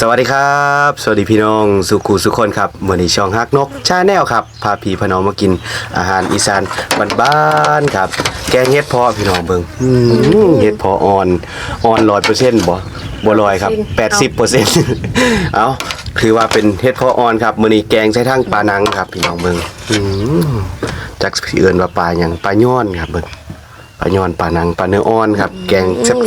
สวัสดีครับ สวัสดีพี่น้องสุขูสุขคนครับมื่อนี้ช่องฮักนกชาแนลครับพาพี่พน้องมากินอาหารอีสานบ้านๆครับ แกงเห็ดเพาะพี่น้องเบิ่งอืมเห็ดเพาะอ่อนอ่อนร้อยเปอร์เซ็นต์บ่บ่ลอยครับแปดสิบเปอร์เซ็นต์เอาคือว่าเป็นเห็ดเพาะอ่อนครับมื่อนี้แกงใช้ทั้งปลานังครับ พี่น้องเบิ่งอืมจักสิเอิ้นว่าปลาหยังปลาย้อนครับเบิ่งปลาย้อนปลาหนังปลาเนื้ออ่อนครับ แกง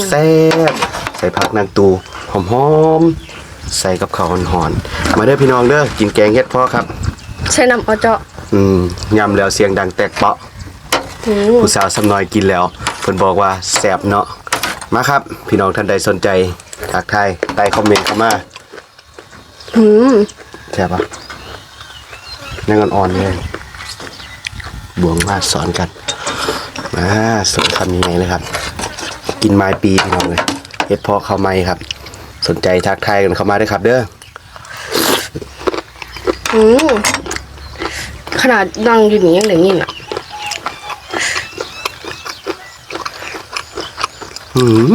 แซ่บๆใส่ผักนางตูหอมๆ ใส่กับข้าวหอนๆมาเด้อพี่น้องเด้อกินแกงเฮ็ดพ่อครับ ใช้น้ำเอาเจาะอืมยำแล้วเสียงดังแตกเปาะอืมผู้สาวสำน้อยกินแล้วเพิ่นบอกว่าแซ่บเนาะมาครับ พี่น้องท่านใดสนใจทักทายใต้คอมเมนต์เข้ามาอืมแซ่บปะนั่งอ่อนๆเลยบวงมาสอนกันมาสอนคำยังไงเลยครับ กินไม้ปีพี่น้องเลยเฮ็ดเพอเข้าวไม้ครับ สนใจทักทายกันเข้ามาด้วยครับ เด้ออืมขนาดนั่งอยู่นี่ยังได้ยินอะหืม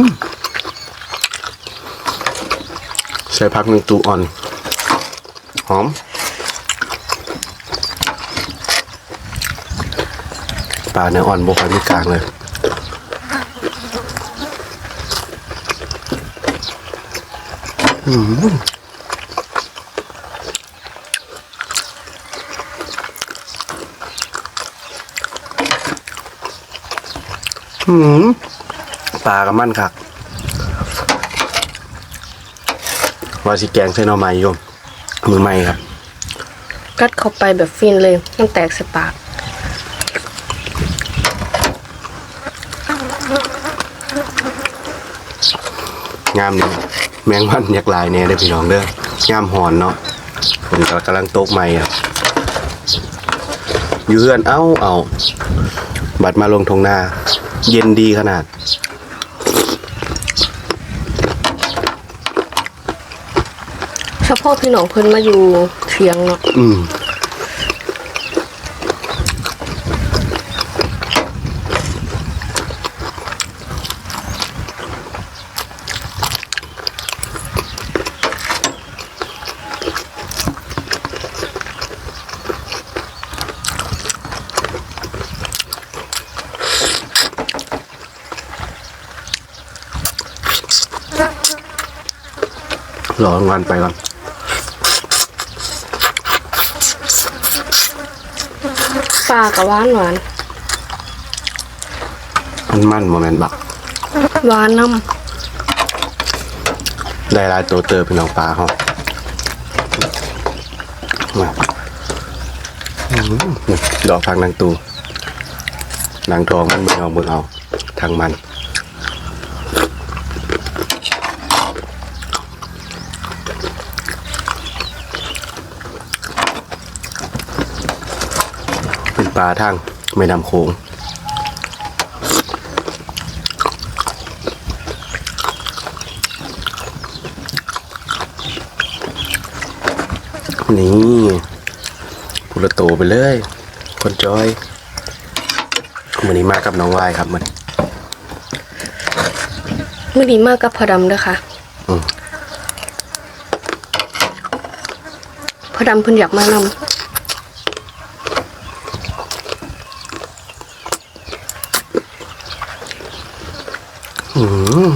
ใส่พักหนึ่งตูอ่อน หอมปลาเนื้ออ่อนบกไฟไม่กลางเลย หืมปลากับมันคักว่าสิแกงใส่หน่อไม้โยมมือใหม่ครับ กัดเข้าไปแบบฟินเลย มันแตกใส่ปากงามนี่ แมงวันอยากลายแน่เด้อพี่น้องเด้องามหอนเนาะผมก็กำลังโต๊ะใหม่อะอยู่เฮือนเอ้าเอาบัดมาลงทงนา เย็นดีขนาด เฉพาะพี่น้องเพิ่นมาอยู่เทียงเนาะอืม รอวันไปก่อนปลากับหวานหวานมันมันโมเมนต์บักหวานน้ได้หลายตัวเตอพี่น้องปลาเขามาอื้อหือดอกพักนางตูนางทองมันเบิ่งเอาเบิ่งเอาทางมัน เป็นป ลาทางไม่นำโขงนี่พุละโตไปเลย คนจอยวันนี้มากับน้องวายครับมันำไม่ดีมากกับพอดำเด้อค่ะอืมพอดำเพิ่นอยากมานอืม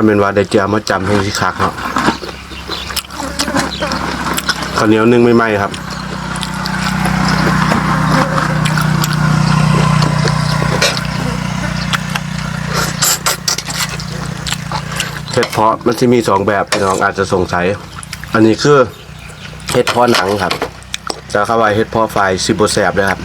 ก็เป็นว่าได้เจอมาจำเพลงสิคักเนาะข้าวเหนียวนึ่งไม่ไหมครับเห็ดเพาะมันจะมีสองแบบพี่น้องอาจจะสงสัย อันนี้คือเห็ดเพาะหนังครับจะเข้าไปเห็ดเพาะไฟซิโบแซบเลยครับ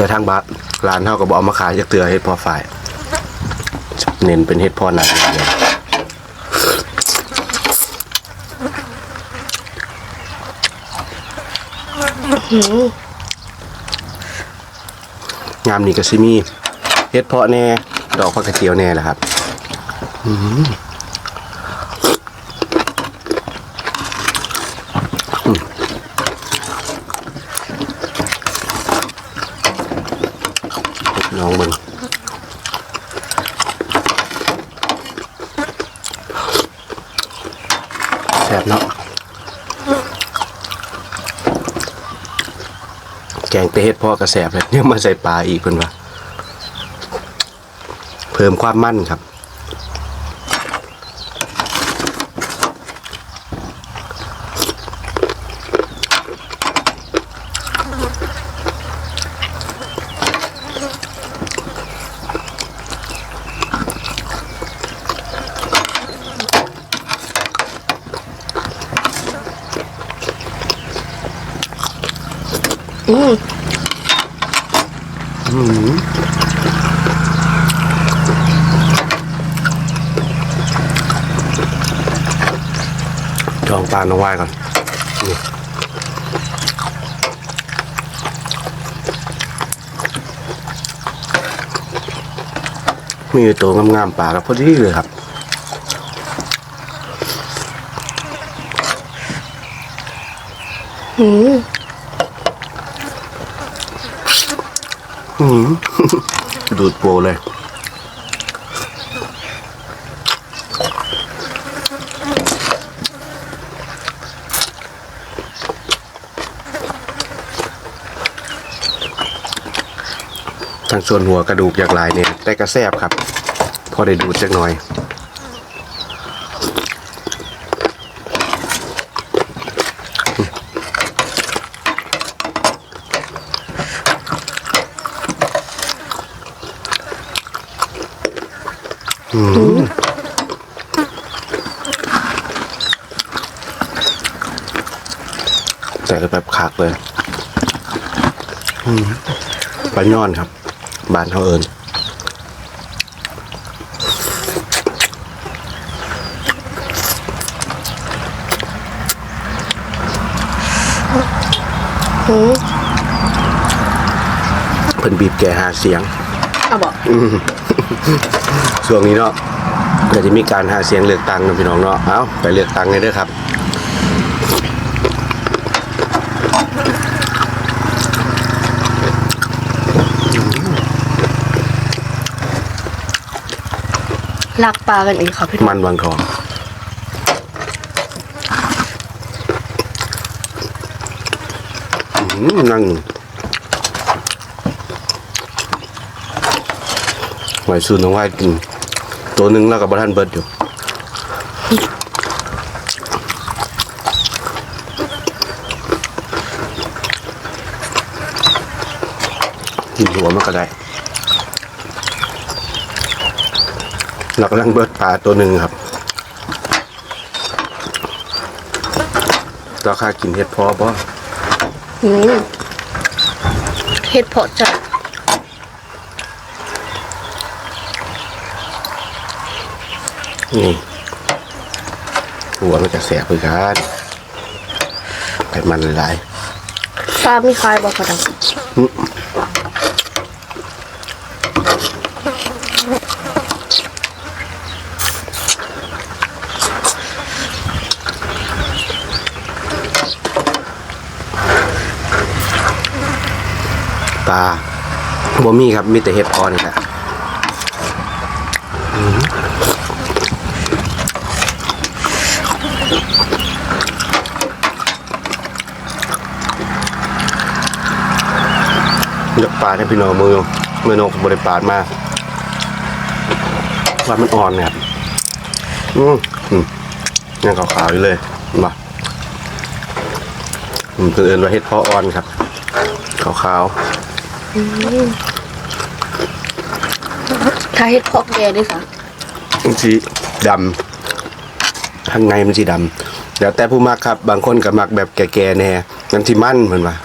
เดี๋ยวทางบาทร้านเท่ากับเอามาขายจากเตือเห็ดเพาะไฟเน้นเป็นเห็ดพาะหนังอย่างเดียวงามนี่ก็ซิมีเห็ดเพาะแน่ ดอกผักกระเจียวแน่แหละครับ อืม น้องมึงแสบเนาะแกงเตเฮ็ดพ่อกระแสบเลยเนี่ยมาใส่ปลาอีกคนวะเพิ่มความมั่นครับ อืมจองปลาน้องวายก่อนนี่มีตัวงามๆปลาแล้วพอดีเลยครับอืม อืม ดูดโปเลยทางส่วนหัวกระดูกอย่างไรเนี่ยแต่กระแซบครับ พอได้ดูดจักหน่อย แต่แบบคักเลยอืมปลาย่อนครับ บานเขาเอิญอืมเพิ่นบีบแกหาเสียง เอาบอกช่วงนี้เนาะเดี๋ยวจะมีการหาเสียงเลือกตั้งนะพี่น้องเนาะเอาไปเลือกตั้งเลยเด้อครับลักปลากันอีกค่ะพี่น้องมันวังทองอืมนั่ง ไหวซูน้องไหวกิน ตัวหนึ่งแล้วกับบทันเบิร์ดอยู่กินหัวมันก็ได้เรากำลังเบิดปลาตัวหนึ่งครับราคากินเห็ดพอบ่อืมเห็ดพาะจ้ะ นี่หัวมันจะแสบคือกันไขมันหลายปลามีคายบอกกระดังๆอื้อปลาบ่มีครับมีแต่เห็ดพอนี่แหละ เลือกปลาให้พี่น้องมือมือนกบริปาดมาว่ามันอ่อนเนี่ยครับอืมอืมยังขาวๆอยู่เลยมาอืมคือเอินว่าเห็ดเพาะอ่อนครับขาวถ้าเห็ดเพาะแกด้วยค่ะๆมันสีดำข้างในมันสีดำแล้วแต่ผู้มักครับ บางคนก็มักแบบแก่ๆแน่มันที่มั่นเหมือนว่า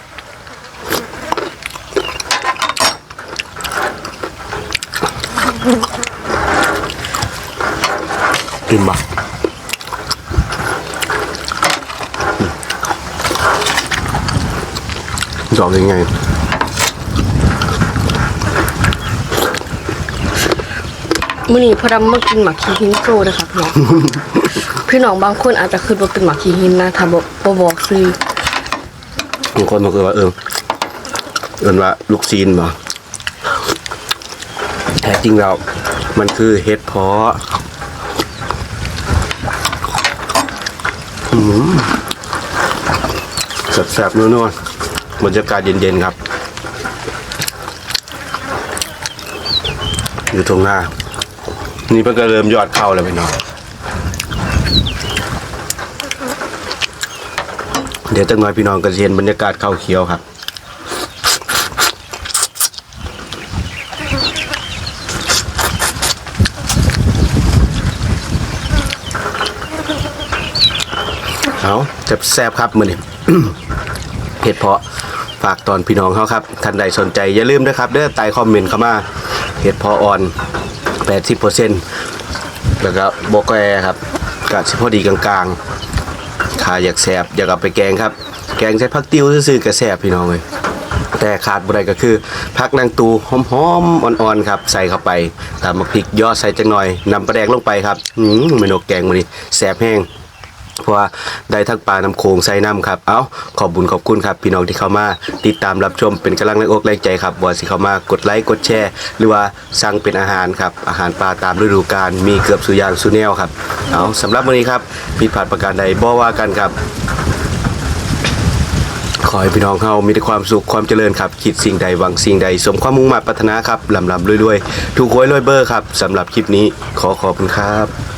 กินบ่จะออกยังไงมื่อนี้พอดำมากินหมักขี้หินโซนะคะพี่น้อง พี่น้องบางคนอาจจะคิดว่าเป็นหมักขี้หินนะถ้าบอกบ่บอกซื้อบางคนมันคือว่าเออเอินว่าลูกซีนบ่ แท้จริงแล้วมันคือเห็ดเพาะแซ่บๆนัวๆบรรยากาศเย็น ๆ ครับ อยู่ตรงหน้า นี่เพิ่งก็เริ่มยอดเข้าแล้วพี่น้องเดี๋ยวจังหน่อยพี่น้องก็จะเห็นบรรยากาศเข้าเขียวครับ เอาจะแซ่บครับมือนี่เผ็ดเพาะฝากตอนพี่น้องเขาครับท่านใดสนใจอย่าลืมนะครับเด้อใต้คอมเมนต์เข้ามาเห็ดเพาะอ่อน 80%แล้วก็บกแอครับกะสิพอดีกลางๆขาอยากแสบอยากเอาไปแกงครับ แกงใช้ผักติ้วซื่อๆก็แสบพี่น้องเลยแต่ขาดบ่ได้ก็คือผักนางตูหอมๆอ่อนๆครับ ใส่เข้าไปตามมาพริกยอดใส่จังหน่อยนำปลาแดงลงไปครับอืมเมนูแกงมื้อนี้แสบแห้ง เพราะว่าได้ทั้งปลาน้ำโขงใส่น้ำครับ เอาขอบบุญขอบคุณครับ พี่น้องที่เข้ามาติดตามรับชมเป็นกำลังแรงอกแรงใจครับบอสิเข้ามากดไลค์กดแชร์ หรือว่าสั่งเป็นอาหารครับ อาหารปลาตามฤดูกาลมีเกือบสุยางสุแนวครับ เอาสำหรับวันนี้ครับผิดพลาดประการใดบ่ว่ากันครับ ขอให้พี่น้องเฮามีแต่ความสุขความเจริญครับ คิดสิ่งใดหวังสิ่งใด สมความมุ่งมั่นปรารถนาครับลำลำรวยๆ ถูกหวยรวยเบอร์ครับสำหรับคลิปนี้ขอขอบคุณครับ